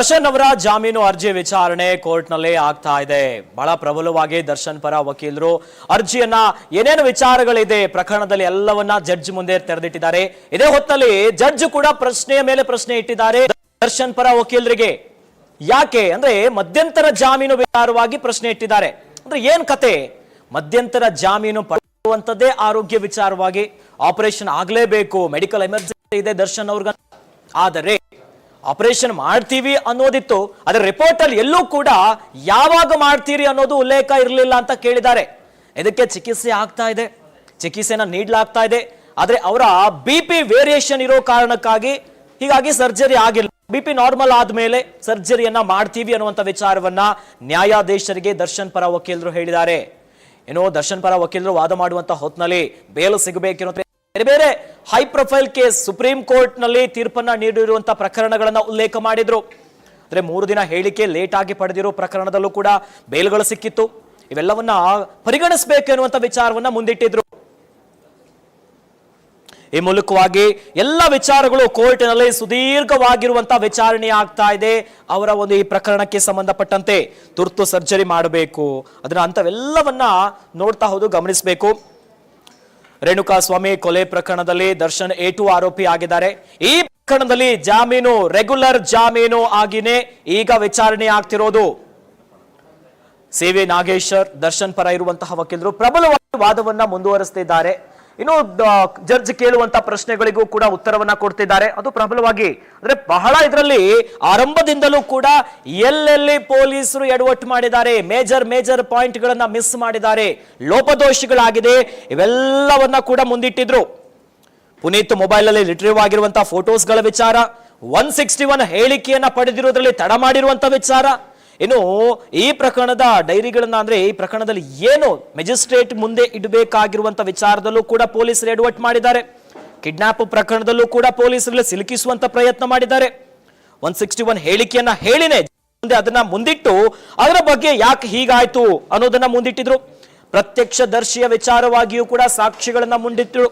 ದರ್ಶನ್ ಅವರ ಜಾಮೀನು ಅರ್ಜಿ ವಿಚಾರಣೆ ಕೋರ್ಟ್ನಲ್ಲಿ ಆಗ್ತಾ ಇದೆ. ಬಹಳ ಪ್ರಬಲವಾಗಿ ದರ್ಶನ್ ಪರ ವಕೀಲರು ಅರ್ಜಿಯನ್ನ ಏನೇನು ವಿಚಾರಗಳಿದೆ, ಪ್ರಕರಣದಲ್ಲಿ ಎಲ್ಲವನ್ನ ಜಡ್ಜ್ ಮುಂದೆ ತೆರೆದಿಟ್ಟಿದ್ದಾರೆ. ಇದೇ ಹೊತ್ತಲ್ಲಿ ಜಡ್ಜ್ ಕೂಡ ಪ್ರಶ್ನೆಯ ಮೇಲೆ ಪ್ರಶ್ನೆ ಇಟ್ಟಿದ್ದಾರೆ ದರ್ಶನ್ ಪರ ವಕೀಲರಿಗೆ. ಯಾಕೆ? ಅಂದ್ರೆ ಮಧ್ಯಂತರ ಜಾಮೀನು ವಿಚಾರವಾಗಿ ಪ್ರಶ್ನೆ ಇಟ್ಟಿದ್ದಾರೆ. ಅಂದ್ರೆ ಏನ್ ಕತೆ? ಮಧ್ಯಂತರ ಜಾಮೀನು ಪಡೆಯುವಂತದ್ದೇ ಆರೋಗ್ಯ ವಿಚಾರವಾಗಿ ಆಪರೇಷನ್ ಆಗ್ಲೇಬೇಕು, ಮೆಡಿಕಲ್ ಎಮರ್ಜೆನ್ಸಿ ಇದೆ ದರ್ಶನ್ ಅವ್ರಿಗ ಆದರೆ ಆಪರೇಷನ್ ಮಾಡ್ತೀವಿ ಅನ್ನೋದಿತ್ತು. ಅದರ ರಿಪೋರ್ಟ್ ಅಲ್ಲಿ ಎಲ್ಲೂ ಕೂಡ ಯಾವಾಗ ಮಾಡ್ತೀರಿ ಅನ್ನೋದು ಉಲ್ಲೇಖ ಇರಲಿಲ್ಲ ಅಂತ ಕೇಳಿದ್ದಾರೆ. ಇದಕ್ಕೆ ಚಿಕಿತ್ಸೆ ಆಗ್ತಾ ಇದೆ. ಚಿಕಿತ್ಸೆನ ನೀಡಲಾಗ್ತಾ ಇದೆ. ಆದ್ರೆ ಅವರ ಬಿ ಪಿ ವೇರಿಯೇಷನ್ ಇರೋ ಕಾರಣಕ್ಕಾಗಿ ಹೀಗಾಗಿ ಸರ್ಜರಿ ಆಗಿಲ್ಲ. ಬಿ ಪಿ ನಾರ್ಮಲ್ ಆದ್ಮೇಲೆ ಸರ್ಜರಿಯನ್ನ ಮಾಡ್ತೀವಿ ಅನ್ನುವಂಥ ವಿಚಾರವನ್ನ ನ್ಯಾಯಾಧೀಶರಿಗೆ ದರ್ಶನ್ ಪರ ವಕೀಲರು ಹೇಳಿದ್ದಾರೆ. ಏನೋ ದರ್ಶನ್ ಪರ ವಕೀಲರು ವಾದ ಮಾಡುವಂತ ಹೊತ್ತಿನಲ್ಲಿ ಬೇಲು ಸಿಗಬೇಕಿರೋ ಬೇರೆ ಬೇರೆ ಹೈ ಪ್ರೊಫೈಲ್ ಕೇಸ್ ಸುಪ್ರೀಂ ಕೋರ್ಟ್ನಲ್ಲಿ ತೀರ್ಪನ್ನ ನೀಡಿರುವಂತಹ ಪ್ರಕರಣಗಳನ್ನ ಉಲ್ಲೇಖ ಮಾಡಿದ್ರು. ಅಂದ್ರೆ ಮೂರು ದಿನ ಹೇಳಿಕೆ ಲೇಟ್ ಆಗಿ ಪಡೆದಿರೋ ಪ್ರಕರಣದಲ್ಲೂ ಕೂಡ ಬೇಲ್ಗಳು ಸಿಕ್ಕಿತ್ತು. ಇವೆಲ್ಲವನ್ನ ಪರಿಗಣಿಸಬೇಕು ಎನ್ನುವಂತ ವಿಚಾರವನ್ನ ಮುಂದಿಟ್ಟಿದ್ರು. ಈ ಮೂಲಕವಾಗಿ ಎಲ್ಲ ವಿಚಾರಗಳು ಕೋರ್ಟಿನಲ್ಲಿ ಸುದೀರ್ಘವಾಗಿರುವಂತಹ ವಿಚಾರಣೆ ಆಗ್ತಾ ಇದೆ. ಅವರ ಒಂದು ಈ ಪ್ರಕರಣಕ್ಕೆ ಸಂಬಂಧಪಟ್ಟಂತೆ ತುರ್ತು ಸರ್ಜರಿ ಮಾಡಬೇಕು. ಅದನ್ನ ಅಂತವೆಲ್ಲವನ್ನ ನೋಡ್ತಾ ಹೋದು ಗಮನಿಸಬೇಕು. ರೇಣುಕಾ ಸ್ವಾಮಿ ಕೊಲೆ ಪ್ರಕರಣದಲ್ಲಿ ದರ್ಶನ್ ಎ ಟು ಆರೋಪಿ ಆಗಿದ್ದಾರೆ. ಈ ಪ್ರಕರಣದಲ್ಲಿ ಜಾಮೀನು, ರೆಗ್ಯುಲರ್ ಜಾಮೀನು ಆಗಿನೇ ಈಗ ವಿಚಾರಣೆ ಆಗ್ತಿರೋದು. ಸಿ ವಿ ನಾಗೇಶ್ವರ್ ದರ್ಶನ್ ಪರ ಇರುವಂತಹ ವಕೀಲರು ಪ್ರಬಲವಾಗಿ ವಾದವನ್ನ ಮುಂದುವರಿಸ್ತಿದ್ದಾರೆ. ಇನ್ನು ಜಡ್ಜ್ ಕೇಳುವಂತ ಪ್ರಶ್ನೆಗಳಿಗೂ ಕೂಡ ಉತ್ತರವನ್ನ ಕೊಡ್ತಿದ್ದಾರೆ. ಅದು ಪ್ರಬಲವಾಗಿ, ಅಂದ್ರೆ ಬಹಳ ಇದರಲ್ಲಿ ಆರಂಭದಿಂದಲೂ ಕೂಡ ಎಲ್ಲೆಲ್ಲಿ ಪೊಲೀಸರು ಎಡವಟ್ಟು ಮಾಡಿದ್ದಾರೆ, ಮೇಜರ್ ಮೇಜರ್ ಪಾಯಿಂಟ್ ಗಳನ್ನ ಮಿಸ್ ಮಾಡಿದ್ದಾರೆ, ಲೋಪದೋಷಿಗಳಾಗಿದೆ, ಇವೆಲ್ಲವನ್ನ ಕೂಡ ಮುಂದಿಟ್ಟಿದ್ರು. ಪುನೀತ್ ಮೊಬೈಲ್ ಅಲ್ಲಿ ರಿಟ್ರೀವ್ ಆಗಿರುವಂತಹ ಫೋಟೋಸ್ಗಳ ವಿಚಾರ, ಒನ್ ಸಿಕ್ಸ್ಟಿ ಒನ್ ಹೇಳಿಕೆಯನ್ನ ಪಡೆದಿರೋದ್ರಲ್ಲಿ ತಡ ಮಾಡಿರುವಂತ ವಿಚಾರ ಇನ್ನು ಈ ಪ್ರಕರಣದ ಡೈರಿಗಳನ್ನ ಅಂದ್ರೆ ಈ ಪ್ರಕರಣದಲ್ಲಿ ಏನು ಮೆಜಿಸ್ಟ್ರೇಟ್ ಮುಂದೆ ಇಡಬೇಕಾಗಿರುವಂತ ವಿಚಾರದಲ್ಲೂ ಕೂಡ ಪೊಲೀಸರು ಎಡವಟ್ ಮಾಡಿದ್ದಾರೆ. ಕಿಡ್ನಾಪ್ ಪ್ರಕರಣದಲ್ಲೂ ಕೂಡ ಪೊಲೀಸರಲ್ಲಿ ಸಿಲುಕಿಸುವಂತ ಪ್ರಯತ್ನ ಮಾಡಿದ್ದಾರೆ. ಒನ್ ಸಿಕ್ಸ್ಟಿ ಒನ್ ಹೇಳಿಕೆಯನ್ನ ಹೇಳಿನೇ ಮುಂದೆ ಅದನ್ನ ಮುಂದಿಟ್ಟು ಅದರ ಬಗ್ಗೆ ಯಾಕೆ ಹೀಗಾಯ್ತು ಅನ್ನೋದನ್ನ ಮುಂದಿಟ್ಟಿದ್ರು. ಪ್ರತ್ಯಕ್ಷ ದರ್ಶಿಯ ವಿಚಾರವಾಗಿಯೂ ಕೂಡ ಸಾಕ್ಷಿಗಳನ್ನ ಮುಂದಿಟ್ಟರು